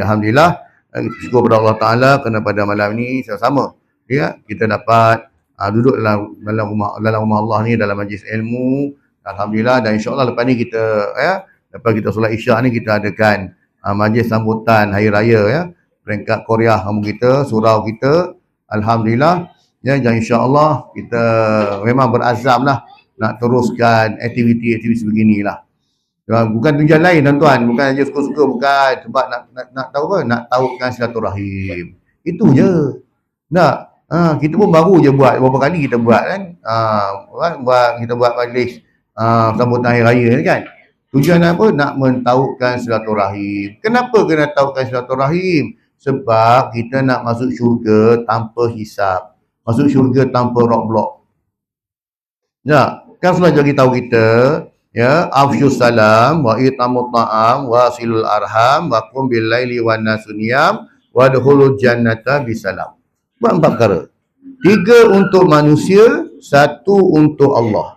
Alhamdulillah syukur kepada Allah Taala kerana pada malam ni sama-sama. Ya kita dapat uh, duduk dalam dalam rumah dalam rumah Allah ni dalam majlis ilmu. Alhamdulillah dan insyaAllah lepas ni kita ya lepas kita solat isyak ni kita adakan uh, majlis sambutan hari raya ya peringkat Korea kamu kita surau kita. Alhamdulillah ya dan insyaAllah kita memang berazam lah nak teruskan aktiviti-aktiviti beginilah bukan tujuan lain tuan-tuan, bukan aja suka-suka bukan sebab nak, nak nak tahu apa, nak tahukan silaturahim. Itu je. Nak ha, kita pun baru je buat beberapa kali kita buat kan. Ha, buat kita buat majlis ha, sambutan hari raya ni kan. Tujuan apa? Nak mentauhkan silaturahim. Kenapa kena tahukan silaturahim? Sebab kita nak masuk syurga tanpa hisap. Masuk syurga tanpa rock block. Ya, kan sudah jadi tahu kita ya afshu salam wa itamu ta'am wa silul arham wa qum bil laili wan nasuniyam wa dkhulul jannata bisalam buat empat perkara. Tiga untuk manusia satu untuk Allah.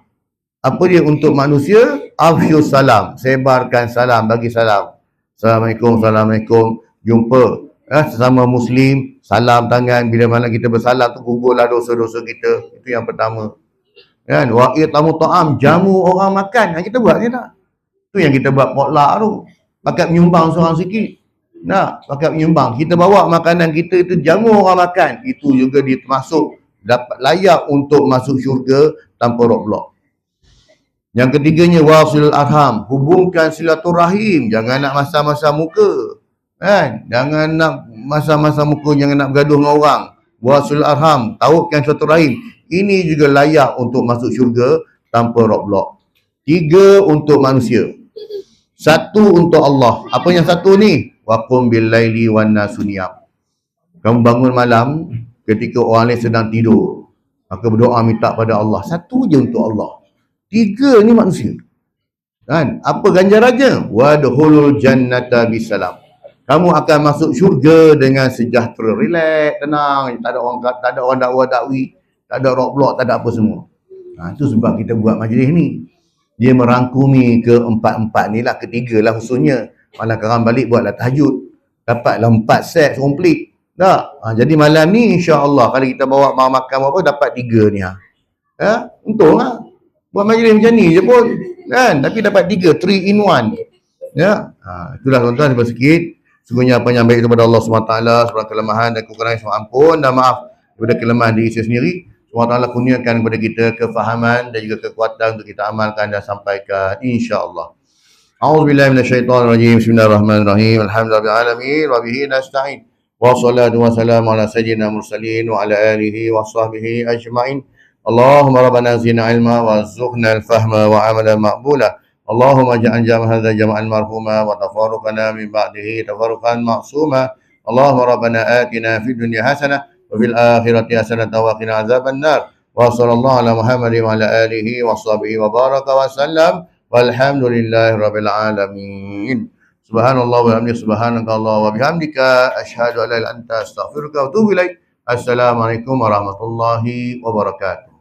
Apa dia untuk manusia? Afshu salam sebarkan salam bagi salam. Assalamualaikum assalamualaikum jumpa. Ya, sesama muslim salam tangan. Bila mana kita bersalam tu gugurlah dosa-dosa kita. Itu yang pertama Kan? Wa itamu ta'am, jamu orang makan. Ha, kita buat je tak? Tu yang kita buat potluck tu. Pakat menyumbang seorang sikit. Nak, pakat menyumbang. Kita bawa makanan kita itu jamu orang makan. Itu juga termasuk dapat layak untuk masuk syurga tanpa roadblock. Yang ketiganya wasil arham, hubungkan silaturahim, jangan nak masa-masa muka. Kan? Jangan nak masa-masa muka, jangan nak bergaduh dengan orang. Wasil arham, tahukan silaturahim. Ini juga layak untuk masuk syurga tanpa roadblock. Tiga untuk manusia. Satu untuk Allah. Apa yang satu ni? Waqum bil laili wan nasuniyam. Kamu bangun malam ketika orang lain sedang tidur. Maka berdoa minta pada Allah. Satu je untuk Allah. Tiga ni manusia. Kan? Apa ganjarannya? Wadhulul jannata bisalam. Kamu akan masuk syurga dengan sejahtera, relax, tenang, tak ada orang tak ada orang dakwa dakwi tak ada roadblock, tak ada apa semua. Ha, itu sebab kita buat majlis ni. Dia merangkumi ke empat-empat ni lah, ketiga lah khususnya. Malam kerang balik buatlah tahajud. Dapatlah empat set komplit. Tak? Ha, jadi malam ni insya-Allah kalau kita bawa makan makan apa dapat tiga ni ha. Ha? Untung lah. Buat majlis macam ni je pun. Kan? Tapi dapat tiga, three in one. Ya. Ha, itulah tuan-tuan sikit. Sungguhnya apa yang baik kepada Allah SWT, sebarang kelemahan dan kekurangan semua ampun dan maaf kepada kelemahan diri saya sendiri. Allah Ta'ala kurniakan kepada kita kefahaman dan juga kekuatan untuk kita amalkan dan sampaikan insyaAllah. A'udzubillah minasyaitanirrajim. Bismillahirrahmanirrahim. Alhamdulillahirrahmanirrahim. Wa bihi nasta'in. Wa salatu wa salamu ala sayyidina mursalin wa ala alihi wa sahbihi ajma'in. Allahumma rabbana zina ilma wa zuhna al-fahma wa amalan maqbula. Allahumma ja'an jam hadha jama'an marhuma wa tafaruqana min ba'dihi tafaruqan ma'suma. Allahumma rabbana atina fid dunya hasanah وفي الآخرة حسنة وقنا عذاب النار وصلى الله على محمد وعلى آله وصحبه وبارك وسلم والحمد لله رب العالمين سبحان الله وبحمده سبحانك الله وبحمدك أشهد أن لا إله إلا أنت أستغفرك وأتوب إليك السلام عليكم ورحمة الله وبركاته